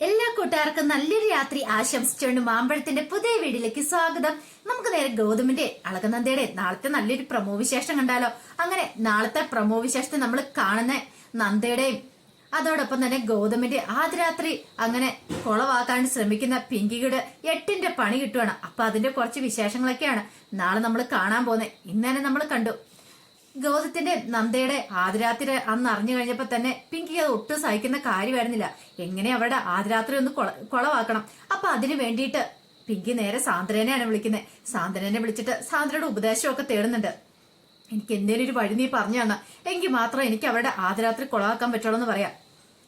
എല്ലാ കൂട്ടുകാർക്കും നല്ലൊരു രാത്രി ആശംസിച്ചുകൊണ്ട് മാമ്പഴത്തിന്റെ പുതിയ വീടിലേക്ക് സ്വാഗതം. നമുക്ക് നേരെ ഗൗതമിന്റെ അളകനന്ദയുടെ നാളത്തെ നല്ലൊരു പ്രമോ വിശേഷം കണ്ടാലോ? അങ്ങനെ നാളത്തെ പ്രമോ വിശേഷത്തെ നമ്മൾ കാണുന്ന നന്ദയുടെയും അതോടൊപ്പം തന്നെ ഗൗതമിന്റെ ആദ്യ രാത്രി അങ്ങനെ കുളവാക്കാൻ ശ്രമിക്കുന്ന പിങ്കിയുടെ എട്ടിന്റെ പണി കിട്ടുവാണ്. അപ്പൊ അതിന്റെ കുറച്ച് വിശേഷങ്ങളൊക്കെയാണ് നാളെ നമ്മൾ കാണാൻ പോകുന്നത്. ഇന്നലെ നമ്മൾ കണ്ടു ഗൗതത്തിന്റെ നന്ദയുടെ ആദ്യരാത്രി അന്ന് അറിഞ്ഞു കഴിഞ്ഞപ്പോ തന്നെ പിങ്കി അത് ഒട്ടും സഹിക്കുന്ന കാര്യമായിരുന്നില്ല. എങ്ങനെ അവരുടെ ആദ്യരാത്രി ഒന്ന് കൊള കൊളവാക്കണം? അപ്പൊ അതിനു വേണ്ടിയിട്ട് പിങ്കി നേരെ സാന്ദ്രനെയാണ് വിളിക്കുന്നത് സാന്ദ്രനെ വിളിച്ചിട്ട് സാന്ദ്രയുടെ ഉപദേശമൊക്കെ തേടുന്നുണ്ട്. എനിക്ക് എന്തേലും ഒരു വഴി നീ പറഞ്ഞു തന്ന. എങ്കിൽ മാത്രം എനിക്ക് അവരുടെ ആദ്യരാത്രി കൊളവാക്കാൻ പറ്റുള്ളൂ എന്ന് പറയാം.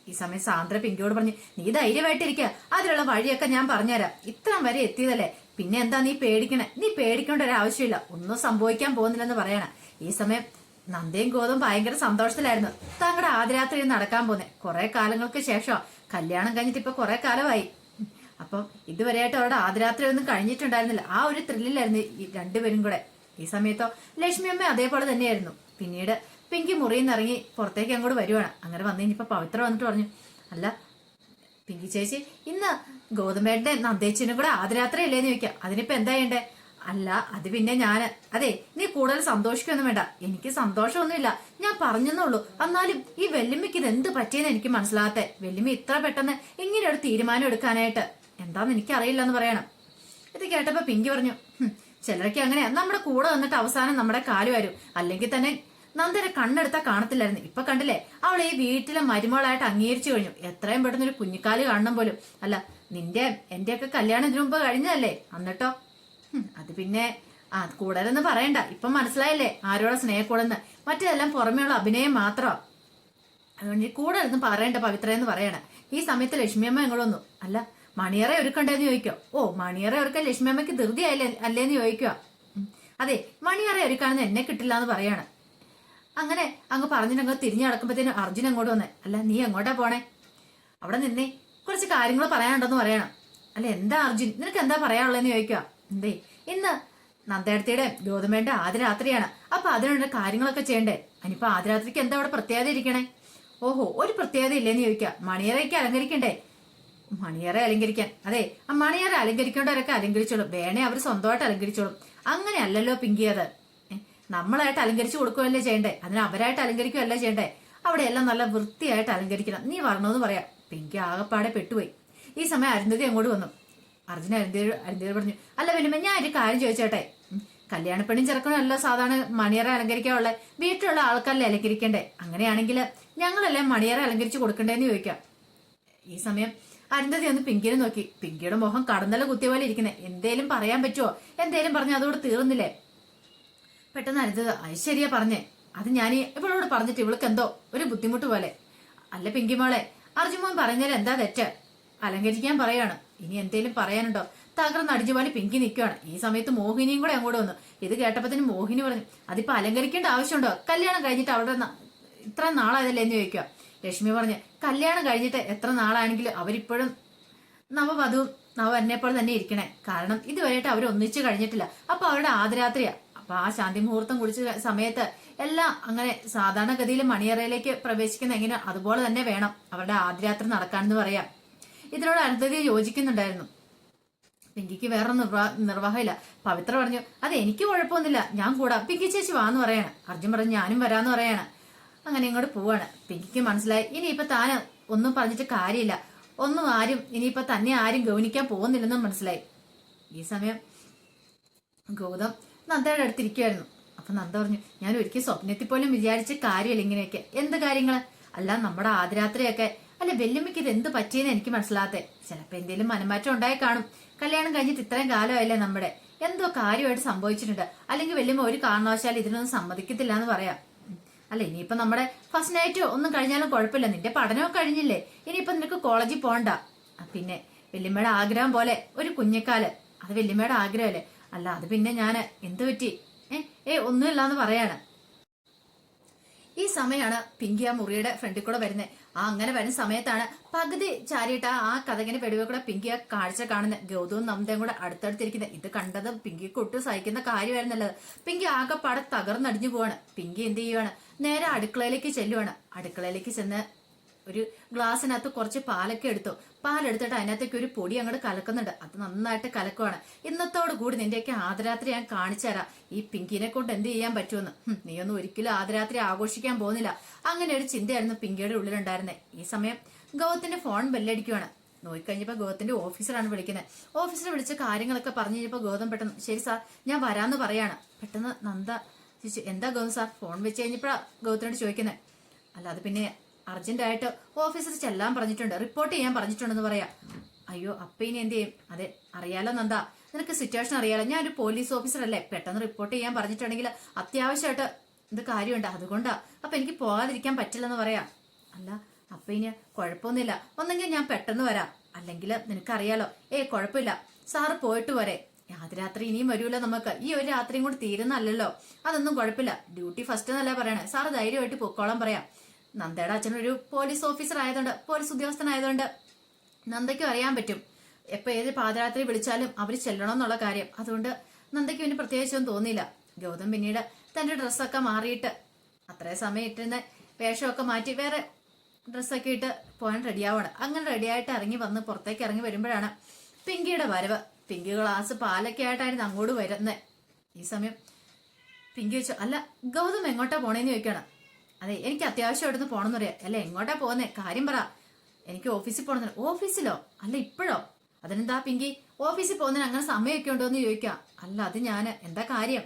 ഈ സമയം സാന്ദ്ര പിങ്കിയോട് പറഞ്ഞു നീ ധൈര്യമായിട്ടിരിക്കുക അതിനുള്ള വഴിയൊക്കെ ഞാൻ പറഞ്ഞുതരാം. ഇത്രയും വരെ എത്തിയതല്ലേ. പിന്നെ എന്താ നീ പേടിക്കണേ? നീ പേടിക്കേണ്ട ഒരു ആവശ്യമില്ല. ഒന്നും സംഭവിക്കാൻ പോകുന്നില്ലെന്ന് പറയണേ. ഈ സമയം നന്ദയും ഗോതും ഭയങ്കര സന്തോഷത്തിലായിരുന്നു. താങ്കളുടെ ആദ്യരാത്രി നടക്കാൻ പോന്നെ. കുറെ കാലങ്ങൾക്ക് ശേഷം കല്യാണം കഴിഞ്ഞിട്ട് ഇപ്പൊ കുറെ കാലമായി. അപ്പം ഇതുവരെയായിട്ട് അവരുടെ ആദ്യരാത്രി ഒന്നും കഴിഞ്ഞിട്ടുണ്ടായിരുന്നില്ല. ആ ഒരു ത്രില്ലിലായിരുന്നു ഈ രണ്ടുപേരും കൂടെ. ഈ സമയത്തോ ലക്ഷ്മി അമ്മ അതേപോലെ തന്നെയായിരുന്നു. പിന്നീട് പിങ്കി മുറിയിൽ നിന്ന് ഇറങ്ങി പുറത്തേക്ക് അങ്ങോട്ട് വരുവാണ്. അങ്ങനെ വന്നു കഴിഞ്ഞപ്പോ പവിത്ര വന്നിട്ട് പറഞ്ഞു അല്ല പിങ്കി ചേച്ചി ഇന്ന് ഗോതമ്പേട്ടന്റെ നന്ദേച്ചിനും കൂടെ ആദ്യരാത്രി അല്ലേന്ന് ചോദിക്കാം. അതിനിപ്പോ എന്താ ചെയ്യണ്ടേ? അല്ല അത് പിന്നെ ഞാൻ അതെ നീ കൂടുതൽ സന്തോഷിക്കൊന്നും വേണ്ട. എനിക്ക് സന്തോഷമൊന്നുമില്ല. ഞാൻ പറഞ്ഞെന്നുള്ളൂ എന്നാലും ഈ വെല്ലുമ്മയ്ക്ക് ഇത് എന്ത് പറ്റിയെന്ന് എനിക്ക് മനസ്സിലാകത്തെ. വെല്ലുമ്മ ഇത്ര പെട്ടെന്ന് ഇങ്ങനെ ഒരു തീരുമാനം എടുക്കാനായിട്ട്? എന്താന്ന് എനിക്ക് അറിയില്ല എന്ന് പറയണം. ഇത് കേട്ടപ്പോ പിങ്കി പറഞ്ഞു "ഹും, ചിലരൊക്കെ അങ്ങനെ നമ്മുടെ കൂടെ വന്നിട്ട് അവസാനം നമ്മുടെ കാൽ വരും. അല്ലെങ്കിൽ തന്നെ നന്ദരെ കണ്ണെടുത്താ കാണത്തില്ലായിരുന്നു. ഇപ്പൊ കണ്ടില്ലേ? അവൾ ഈ വീട്ടിലെ മരുമകളായിട്ട് അംഗീകരിച്ചു കഴിഞ്ഞു. എത്രയും പെട്ടെന്ന് ഒരു കുഞ്ഞിക്കാൽ കാണണം പോലും. അല്ല നിന്റെ എന്റെയൊക്കെ കല്യാണം ഇതിനു മുമ്പ് കഴിഞ്ഞതല്ലേ? എന്നിട്ടോ? അത് പിന്നെ ആ കൂടുതലൊന്നും പറയണ്ട. ഇപ്പൊ മനസ്സിലായില്ലേ? ആരോടെ സ്നേഹക്കൂടെന്ന്. മറ്റേതെല്ലാം പുറമേയുള്ള അഭിനയം മാത്രമാ അതുകൊണ്ട് കൂടുതലൊന്നും കൂടെ പറയണ്ട പവിത്ര എന്ന് പറയണ ഈ സമയത്ത് ലക്ഷ്മിയമ്മ ഇങ്ങോട്ട് അല്ല മണിയറെ ഒരുക്കണ്ടേന്ന് ചോദിക്കോ? ഓ മണിയറെ ഒരുക്കാൻ ലക്ഷ്മിയമ്മയ്ക്ക് ധൃതി ആയില്ലേ അല്ലേന്ന് ചോദിക്കുക അതെ മണിയറെ ഒരുക്കാണെന്ന് എന്നെ കിട്ടില്ല എന്ന് പറയാണ്. അങ്ങനെ അങ്ങ് പറഞ്ഞിട്ടങ്ങ് തിരിഞ്ഞു നടക്കുമ്പോഴത്തേനും അർജുൻ അങ്ങോട്ട് വന്നേ അല്ല നീ എങ്ങോട്ടാ പോണേ? അവിടെ നിന്നേ. കുറച്ച് കാര്യങ്ങൾ പറയാനുണ്ടെന്ന് പറയണം. അല്ല എന്താ അർജുൻ? നിനക്ക് എന്താ പറയാനുള്ളതെന്ന് ചോദിക്കുക എന്തേ ഇന്ന് നന്ദേടത്തിയുടെ ഗോതമ്പേന്റെ ആദ്യ രാത്രിയാണ് അപ്പൊ അതിനുള്ള കാര്യങ്ങളൊക്കെ ചെയ്യണ്ടേ? അനിപ്പോ ആദ്യ രാത്രിക്ക് എന്താ അവിടെ പ്രത്യേകത ഇരിക്കണേ? ഓഹോ ഒരു പ്രത്യേകത ഇല്ലേന്ന് ചോദിക്കാം. മണിയറയ്ക്ക് അലങ്കരിക്കണ്ടേ? മണിയറ അലങ്കരിക്കാൻ. അതെ ആ മണിയറ അലങ്കരിക്കേണ്ടവരൊക്കെ അലങ്കരിച്ചോളും. വേണേ അവർ സ്വന്തമായിട്ട് അലങ്കരിച്ചോളും. അങ്ങനെയല്ലല്ലോ പിങ്കി അത്. ഏ, നമ്മളായിട്ട് അലങ്കരിച്ചു കൊടുക്കുകയല്ലേ ചെയ്യണ്ടേ? അതിന് അവരായിട്ട് അലങ്കരിക്കുകയല്ലേ ചെയ്യണ്ടേ? അവിടെ എല്ലാം നല്ല വൃത്തിയായിട്ട് അലങ്കരിക്കണം. നീ വരണമെന്ന് പറയാം. പിങ്കി ആകപ്പാടെ പെട്ടുപോയി. ഈ സമയം അരുന്ധതി അങ്ങോട്ട് വന്നു. അർജുന അരുന്ധതി പറഞ്ഞു അല്ല വലിയ ഞാൻ ഒരു കാര്യം ചോദിച്ചോട്ടെ? കല്യാണപ്പെണ്ണും ചെറുക്കനും അല്ല സാധാരണ മണിയറ അലങ്കരിക്കാനുള്ള വീട്ടിലുള്ള ആൾക്കാരല്ലേ അലങ്കരിക്കണ്ടേ? അങ്ങനെയാണെങ്കിൽ ഞങ്ങളല്ലേ മണിയറ അലങ്കരിച്ചു കൊടുക്കണ്ടേന്ന് ചോദിക്കാം. ഈ സമയം അരുന്ധതി ഒന്ന് പിങ്കിനെ നോക്കി. പിങ്കിയുടെ മുഖം കടന്നല കുത്തിയ പോലെ ഇരിക്കുന്നത് എന്തേലും പറയാൻ പറ്റുമോ എന്തേലും പറഞ്ഞു അതോട് തീർന്നില്ലേ? പെട്ടെന്ന് അരുന്ധത് അത് ശരിയാ പറഞ്ഞേ. അത് ഞാൻ ഇവളോട് പറഞ്ഞിട്ട് ഇവൾക്ക് എന്തോ ഒരു ബുദ്ധിമുട്ട് പോലെ. അല്ല പിങ്കി മോളെ അർജുമോൻ പറഞ്ഞാൽ എന്താ തെറ്റ്? അലങ്കരിക്കാൻ പറയാണ്. ഇനി എന്തേലും പറയാനുണ്ടോ? തകർന്ന് അടിച്ചുപാടി പിങ്കി നിൽക്കുകയാണ്. ഈ സമയത്ത് മോഹിനിയും കൂടെ അങ്ങോട്ട് വന്നു. ഇത് കേട്ടപ്പത്തിന് മോഹിനി പറഞ്ഞു അതിപ്പോ അലങ്കരിക്കേണ്ട ആവശ്യമുണ്ടോ? കല്യാണം കഴിഞ്ഞിട്ട് അവിടെ ഇത്ര നാളായതല്ലേ എന്ന് ചോദിക്കുക. ലക്ഷ്മി പറഞ്ഞു കല്യാണം കഴിഞ്ഞിട്ട് എത്ര നാളാണെങ്കിലും അവരിപ്പോഴും നവവധുവും നവ പോലെ തന്നെ ഇരിക്കണേ. കാരണം ഇതുവരെയായിട്ട് അവർ ഒന്നിച്ചു കഴിഞ്ഞിട്ടില്ല. അപ്പൊ അവരുടെ ആദരാത്രിയാ. അപ്പൊ ആ ശാന്തി മുഹൂർത്തം കുടിച്ച സമയത്ത് എല്ലാം അങ്ങനെ സാധാരണഗതിയിൽ മണിയറയിലേക്ക് പ്രവേശിക്കുന്ന എങ്ങനെ അതുപോലെ തന്നെ വേണം അവരുടെ ആദ്യരാത്രി നടക്കാനെന്ന് പറയാം ഇതിനോട് അനന്തതയെ യോജിക്കുന്നുണ്ടായിരുന്നു. പിങ്കിക്ക് വേറെ നിർവാ നിർവാഹമില്ല. പവിത്ര പറഞ്ഞു അത് എനിക്ക് കുഴപ്പമൊന്നുമില്ല. ഞാൻ കൂടാ. പിങ്കി ചേച്ചി വാന്ന് പറയാണ്. അർജുൻ പറഞ്ഞു ഞാനും വരാന്ന് പറയാണ്. അങ്ങനെ ഇങ്ങോട്ട് പോവാണ്. പിങ്കിക്ക് മനസ്സിലായി ഇനിയിപ്പൊ താൻ ഒന്നും പറഞ്ഞിട്ട് കാര്യമില്ല. ഒന്നും ആരും ഇനിയിപ്പൊ തന്നെ ആരും ഗൗനിക്കാൻ പോകുന്നില്ലെന്നും മനസ്സിലായി. ഈ സമയം ഗൗതം നന്ദയുടെ അടുത്തിരിക്കുമായിരുന്നു അപ്പൊ നന്ദ പറഞ്ഞു ഞാൻ ഒരിക്കൽ സ്വപ്നത്തിൽ പോലും വിചാരിച്ച കാര്യമില്ല ഇങ്ങനെയൊക്കെ. എന്ത് കാര്യങ്ങൾ? അല്ല നമ്മുടെ ആദ്യരാത്രിയൊക്കെ അല്ല വെല്ലുമ്മയ്ക്ക് ഇത് എന്ത് പറ്റിയെന്ന് എനിക്ക് മനസ്സിലാത്തെ ചിലപ്പോ എന്തെങ്കിലും മനമാറ്റം ഉണ്ടായി കാണും. കല്യാണം കഴിഞ്ഞിട്ട് ഇത്രയും കാലമായില്ലേ നമ്മുടെ? എന്തോ കാര്യമായിട്ട് സംഭവിച്ചിട്ടുണ്ട്. അല്ലെങ്കിൽ വെല്ലുമ്മ ഒരു കാരണവശാൽ ഇതിനൊന്നും സമ്മതിക്കത്തില്ല എന്ന് പറയാം. അല്ല ഇനിയിപ്പോ നമ്മുടെ ഫസ്റ്റ് നൈറ്റ് ഒന്നും കഴിഞ്ഞാലും കുഴപ്പമില്ല. നിന്റെ പഠനമൊക്കെ കഴിഞ്ഞില്ലേ? ഇനിയിപ്പോ നിനക്ക് കോളേജിൽ പോകണ്ട പിന്നെ വെല്ലുമ്മയുടെ ആഗ്രഹം പോലെ ഒരു കുഞ്ഞിക്കാൽ. അത് വെല്ലുമ്മയുടെ ആഗ്രഹമല്ലേ? അല്ല അത് പിന്നെ ഞാൻ എന്ത് പറ്റി? ഏ ഏ ഒന്നുമില്ലാന്ന് പറയാണ്. ഈ സമയമാണ് പിങ്കിയ മുറിയുടെ ഫ്രണ്ടിൽ കൂടെ വരുന്നത് ആ അങ്ങനെ വരുന്ന സമയത്താണ് പകുതി ചാരിയിട്ട് ആ കഥകിന് പെടുവെ കൂടെ പിങ്കിയ കാഴ്ച കാണുന്നത് ഗൗതവും നന്ദയും കൂടെ അടുത്തടുത്തിരിക്കുന്നത് ഇത് കണ്ടത് പിങ്കിക്ക് ഒട്ടും സഹിക്കുന്ന കാര്യമായിരുന്നല്ലത്. പിങ്കി ആകെ ആകെപ്പാടെ തകർന്നടിഞ്ഞു പോവാണ്. പിങ്കി എന്ത് ചെയ്യുവാണ്? നേരെ അടുക്കളയിലേക്ക് ചെല്ലുവാണ്. അടുക്കളയിലേക്ക് ചെന്ന് ഒരു ഗ്ലാസ്സിനകത്ത് കുറച്ച് പാലൊക്കെ എടുത്തു. പാലെടുത്തിട്ട് അതിനകത്തേക്ക് ഒരു പൊടി അങ്ങോട്ട് കലക്കുന്നുണ്ട്. അത് നന്നായിട്ട് കലക്കുവാണ്. ഇന്നത്തോട് കൂടി നിന്റെയൊക്കെ ആദരാത്രി ഞാൻ കാണിച്ചു തരാം. ഈ പിങ്കിനെ കൊണ്ട് എന്ത് ചെയ്യാൻ പറ്റുമെന്ന്. നീ ഒന്നും ഒരിക്കലും ആദരാത്രി ആഘോഷിക്കാൻ പോകുന്നില്ല. അങ്ങനെ ഒരു ചിന്തയായിരുന്നു പിങ്കിയുടെ ഉള്ളിലുണ്ടായിരുന്നത് ഈ സമയം ഗൗതത്തിന്റെ ഫോൺ ബെല്ലടിക്കുവാണ്. നോക്കിക്കഴിഞ്ഞപ്പോ ഗൗതത്തിന്റെ ഓഫീസറാണ് വിളിക്കുന്നത് ഓഫീസർ വിളിച്ച കാര്യങ്ങളൊക്കെ പറഞ്ഞു കഴിഞ്ഞപ്പോ ഗൗതം പെട്ടെന്ന് ശരി സാർ ഞാൻ വരാന്ന് പറയാണ്. പെട്ടെന്ന് നന്ദ എന്താ ഗൗതം സാർ? ഫോൺ വെച്ച് കഴിഞ്ഞപ്പോഴാ ഗൗതത്തിനോട് ചോദിക്കുന്നത് അല്ലാതെ പിന്നെ അർജന്റ് ആയിട്ട് ഓഫീസർ ചെല്ലാൻ പറഞ്ഞിട്ടുണ്ട്. റിപ്പോർട്ട് ചെയ്യാൻ പറഞ്ഞിട്ടുണ്ടെന്ന് പറയാ. അയ്യോ അപ്പൊ ഇനി എന്ത് ചെയ്യും? അതെ അറിയാലോ നന്ദ. നിനക്ക് സിറ്റുവേഷൻ അറിയാലോ? ഞാൻ ഒരു പോലീസ് ഓഫീസർ അല്ലേ? പെട്ടെന്ന് റിപ്പോർട്ട് ചെയ്യാൻ പറഞ്ഞിട്ടുണ്ടെങ്കിൽ അത്യാവശ്യമായിട്ട് ഇത് കാര്യമുണ്ട്. അതുകൊണ്ടാ. അപ്പൊ എനിക്ക് പോകാതിരിക്കാൻ പറ്റില്ലെന്ന് പറയാ. അല്ല അപ്പൊ ഇനി കുഴപ്പമൊന്നുമില്ല. ഒന്നെങ്കിൽ ഞാൻ പെട്ടെന്ന് വരാം. അല്ലെങ്കിൽ നിനക്കറിയാലോ. ഏ കുഴപ്പമില്ല. സാറ് പോയിട്ട് വരെ. രാത്രി ഇനിയും വരൂല നമുക്ക്. ഈ ഒരു രാത്രിയും കൂടി തീരുന്നല്ലോ അതൊന്നും കുഴപ്പമില്ല. ഡ്യൂട്ടി ഫസ്റ്റ് എന്നല്ലേ പറയണേ. സാറ് ധൈര്യമായിട്ട് പൊക്കോളം പറയാം. നന്ദയുടെ അച്ഛൻ ഒരു പോലീസ് ഓഫീസർ ആയതുകൊണ്ട് പോലീസ് ഉദ്യോഗസ്ഥനായതുകൊണ്ട് നന്ദയ്ക്കും അറിയാൻ പറ്റും. എപ്പോൾ ഏത് പാതിരാത്രി വിളിച്ചാലും അവർ ചെല്ലണം എന്നുള്ള കാര്യം. അതുകൊണ്ട് നന്ദയ്ക്ക് പിന്നെ പ്രത്യേകിച്ചൊന്നും തോന്നിയില്ല. ഗൗതം പിന്നീട് തന്റെ ഡ്രസ്സൊക്കെ മാറിയിട്ട് അത്രേ സമയം ഇട്ടിരുന്ന വേഷമൊക്കെ മാറ്റി വേറെ ഡ്രസ്സൊക്കെ ഇട്ട് പോകാൻ റെഡിയാവണം അങ്ങനെ റെഡിയായിട്ട് ഇറങ്ങി വന്ന് പുറത്തേക്ക് ഇറങ്ങി വരുമ്പോഴാണ് പിങ്കിയുടെ വരവ്. പിങ്കി ഗ്ലാസ് പാലൊക്കെ ആയിട്ടായിരുന്നു അങ്ങോട്ട് വരുന്നത് ഈ സമയം പിങ്കി വെച്ചു അല്ല ഗൗതം എങ്ങോട്ടാ പോണേന്ന് ചോദിക്കണം അതെ എനിക്ക് അത്യാവശ്യം അവിടെ നിന്ന് പോകണം പറയാം. അല്ല എങ്ങോട്ടാ പോകുന്നേ കാര്യം പറ. എനിക്ക് ഓഫീസിൽ പോകണം ഓഫീസിലോ? അല്ല ഇപ്പോഴോ? അതിനെന്താ പിങ്കി? ഓഫീസിൽ പോകുന്നതിന് അങ്ങനെ സമയമൊക്കെ ഉണ്ടോ എന്ന് ചോദിക്കാം. അല്ല അത് ഞാൻ എന്താ കാര്യം?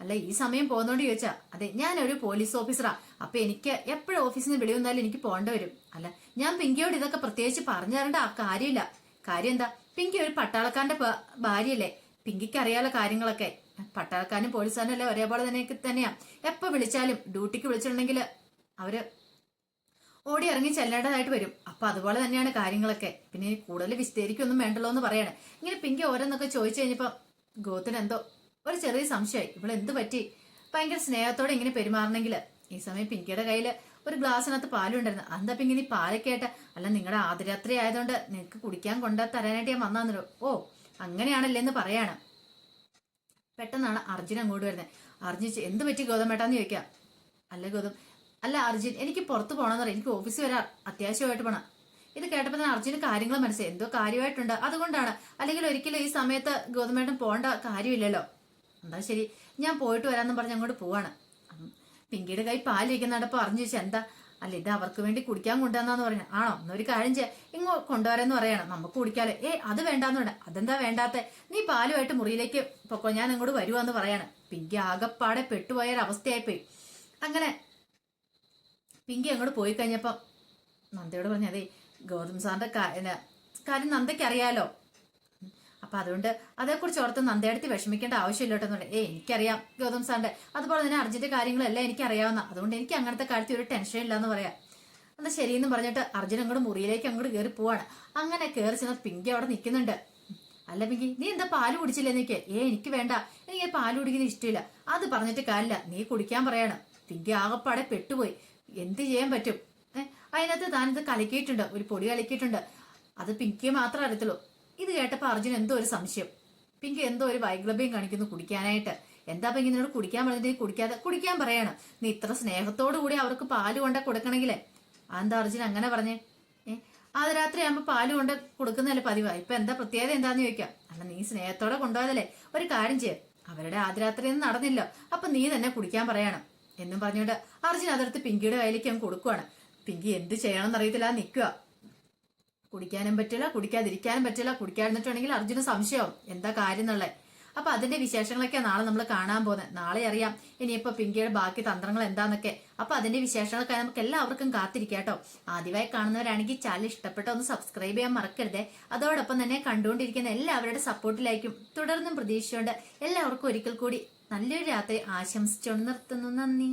അല്ല ഈ സമയം പോകുന്നോണ്ട് ചോദിച്ചാ. അതെ ഞാനൊരു പോലീസ് ഓഫീസറാ. അപ്പൊ എനിക്ക് എപ്പോഴും ഓഫീസിൽ നിന്ന് വിളി വന്നാലും എനിക്ക് പോകേണ്ട വരും. അല്ല ഞാൻ പിങ്കിയോട് ഇതൊക്കെ പ്രത്യേകിച്ച് പറഞ്ഞു തരേണ്ട ആ കാര്യമില്ല. കാര്യം എന്താ? പിങ്കി ഒരു പട്ടാളക്കാരന്റെ ഭാര്യയല്ലേ? പിങ്കിക്ക് അറിയാലോ കാര്യങ്ങളൊക്കെ. പട്ടാളക്കാരനും പോലീസുകാരനും എല്ലാം ഒരേപോലെ തന്നെ തന്നെയാ. എപ്പോ വിളിച്ചാലും ഡ്യൂട്ടിക്ക് വിളിച്ചിട്ടുണ്ടെങ്കിൽ അവർ ഓടി ഇറങ്ങി ചെല്ലേണ്ടതായിട്ട് വരും. അപ്പൊ അതുപോലെ തന്നെയാണ് കാര്യങ്ങളൊക്കെ. പിന്നെ കൂടുതൽ വിസ്തരിക്കൊന്നും വേണ്ടല്ലോ എന്ന് പറയാണ്. ഇങ്ങനെ പിങ്കി ഓരോന്നൊക്കെ ചോദിച്ചു കഴിഞ്ഞപ്പോ ഗോത്തിന് എന്തോ ഒരു ചെറിയ സംശയമായി. ഇവിടെ എന്ത് പറ്റി? ഭയങ്കര സ്നേഹത്തോടെ ഇങ്ങനെ പെരുമാറണമെങ്കിൽ ഈ സമയം പിങ്കിയുടെ കയ്യിൽ ഒരു ഗ്ലാസ്സിനകത്ത് പാലും ഉണ്ടായിരുന്നു. എന്താ പിങ്കി നീ പാലൊക്കെ ആയിട്ട്? അല്ല നിങ്ങളുടെ ആദ്യരാത്രി ആയതുകൊണ്ട് നിനക്ക് കുടിക്കാൻ കൊണ്ടാ തരാനായിട്ട് ഞാൻ വന്നാന്നല്ലോ ഓ അങ്ങനെയാണല്ലേ എന്ന് പറയാണ്. പെട്ടെന്നാണ് അർജുൻ അങ്ങോട്ട് വരുന്നത്. അർജുൻ എന്ത് പറ്റി ഗൗതം ഏട്ടാന്ന് ചോദിക്കാം? അല്ല ഗൗതം അല്ല അർജുൻ എനിക്ക് പുറത്ത് പോകണമെന്ന് പറയാം എനിക്ക് ഓഫീസിൽ വരാൻ അത്യാവശ്യമായിട്ട് പോണം. ഇത് കേട്ടപ്പോൾ തന്നെ അർജുന് കാര്യങ്ങൾ മനസ്സിലായി. എന്തോ കാര്യമായിട്ടുണ്ട്. അതുകൊണ്ടാണ്. അല്ലെങ്കിൽ ഒരിക്കലും ഈ സമയത്ത് ഗൗതമേട്ടൻ പോകേണ്ട കാര്യമില്ലല്ലോ. എന്താ ശരി? ഞാൻ പോയിട്ട് വരാമെന്ന് പറഞ്ഞ് അങ്ങോട്ട് പോവാണ്. പിങ്കിയുടെ കൈ പാലിരിക്കുന്നുണ്ടപ്പോൾ അറിഞ്ഞു ചോദിച്ചാൽ എന്താ? അല്ല ഇത് അവർക്ക് വേണ്ടി കുടിക്കാൻ കൊണ്ടുവന്നാന്ന് പറയുന്നത് ആണോ? എന്നൊരു കാര്യം ചെയ്യാം. ഇങ്ങോ കൊണ്ടുവരാന്ന് പറയണം. നമുക്ക് കുടിക്കാലോ. ഏ അത് വേണ്ടാന്ന് വേണ്ട അതെന്താ വേണ്ടാത്ത? നീ പാലുമായിട്ട് മുറിയിലേക്ക് പൊക്കോ. ഞാൻ അങ്ങോട്ട് വരുവാന്ന് പറയാണ്. പിങ്കി ആകപ്പാടെ പെട്ടുപോയ ഒരു അവസ്ഥയായിപ്പോയി അങ്ങനെ പിങ്കി അങ്ങോട്ട് പോയി കഴിഞ്ഞപ്പം നന്ദയോട് പറഞ്ഞു അതെ ഗൗതം സാറിന്റെ കാര്യം നന്ദയ്ക്ക് അറിയാലോ അപ്പൊ അതുകൊണ്ട് അതേക്കുറിച്ച് ഓർത്ത് നന്ദയടുത്ത് വിഷമിക്കേണ്ട ആവശ്യമില്ല കേട്ടോ. ഏ എനിക്കറിയാം ഗൗതം സാറിന്റെ. അതുപോലെ തന്നെ അർജുന്റെ കാര്യങ്ങളെല്ലാം എനിക്ക് അറിയാവുന്ന അതുകൊണ്ട് എനിക്ക് അങ്ങനത്തെ കാര്യത്തിൽ ഒരു ടെൻഷൻ ഇല്ല എന്ന് പറയാം. എന്നാ ശരിയെന്ന് പറഞ്ഞിട്ട് അർജുൻ അങ്ങോട്ട് മുറിയിലേക്ക് അങ്ങോട്ട് കയറി പോവാണ്. അങ്ങനെ കയറി ചെന്ന പിങ്കി അവിടെ നിൽക്കുന്നുണ്ട്. അല്ല പിങ്കി നീ എന്താ പാൽ കുടിച്ചില്ലേ നിക്ക് ഏ എനിക്ക് വേണ്ട. എനിക്ക് പാൽ കുടിക്കുന്ന ഇഷ്ടമില്ല. അത് പറഞ്ഞിട്ട് കാര്യമില്ല. നീ കുടിക്കാൻ പറയാണ്. പിങ്കി ആകപ്പാടെ പെട്ടുപോയി. എന്ത് ചെയ്യാൻ പറ്റും? അതിനകത്ത് താനിത് കലക്കിയിട്ടുണ്ട്. ഒരു പൊടി കലക്കിയിട്ടുണ്ട്. അത് പിങ്കിയെ മാത്രമേ അറിയത്തുള്ളൂ. ഇത് കേട്ടപ്പോ അർജുൻ എന്തോ ഒരു സംശയം. പിങ്കി എന്തോ ഒരു വൈഗ്ലഭ്യം കാണിക്കുന്നു കുടിക്കാനായിട്ട്. എന്താ പിങ്ക് നിന്നോട് കുടിക്കാൻ പറഞ്ഞിട്ട് കുടിക്കാതെ കുടിക്കാൻ പറയണം. നീ ഇത്ര സ്നേഹത്തോടു കൂടി അവർക്ക് പാൽ കൊണ്ട കൊടുക്കണെങ്കിലേ. അതെന്താ അർജുൻ അങ്ങനെ പറഞ്ഞേ? ഏ? അത് രാത്രി ആകുമ്പോ പാൽ കൊണ്ട് കൊടുക്കുന്നതല്ലേ പതിവാ. ഇപ്പൊ എന്താ പ്രത്യേകത എന്താന്ന് ചോദിക്കാം. അല്ല നീ സ്നേഹത്തോടെ കൊണ്ടുപോയതല്ലേ. ഒരു കാര്യം ചെയ്യ. അവരുടെ ആദ്യരാത്രി ഒന്നും നടന്നില്ല. അപ്പൊ നീ തന്നെ കുടിക്കാൻ പറയണം. എന്നും പറഞ്ഞുകൊണ്ട് അർജുൻ അതെടുത്ത് പിങ്കിയുടെ കയ്യിലേക്ക് അങ്ങ് കൊടുക്കുവാണ്. പിങ്കി എന്ത് ചെയ്യണമെന്ന് അറിയത്തില്ല നിൽക്കുക കുടിക്കാനും പറ്റില്ല കുടിക്കാതിരിക്കാനും പറ്റില്ല കുടിക്കാതിരുന്നിട്ടുണ്ടെങ്കിൽ അർജുന സംശയം എന്താ കാര്യം എന്നുള്ളത്. അപ്പൊ അതിന്റെ വിശേഷങ്ങളൊക്കെ നാളെ നമ്മൾ കാണാൻ പോകുന്നത്. നാളെ അറിയാം ഇനിയിപ്പോ പിങ്കിയുടെ ബാക്കി തന്ത്രങ്ങൾ എന്താന്നൊക്കെ. അപ്പൊ അതിന്റെ വിശേഷങ്ങളൊക്കെ നമുക്ക് എല്ലാവർക്കും കാത്തിരിക്കാട്ടോ ആദ്യമായി കാണുന്നവരാണെങ്കിൽ ചാനൽ ഇഷ്ടപ്പെട്ട ഒന്ന് സബ്സ്ക്രൈബ് ചെയ്യാൻ മറക്കരുതേ. അതോടൊപ്പം തന്നെ കണ്ടുകൊണ്ടിരിക്കുന്ന എല്ലാവരുടെ സപ്പോർട്ടിലായിരിക്കും തുടർന്നും പ്രതീക്ഷിച്ചുകൊണ്ട് എല്ലാവർക്കും ഒരിക്കൽ കൂടി നല്ലൊരു രാത്രി ആശംസിച്ചുകൊണ്ട് നിർത്തുന്നു. നന്ദി.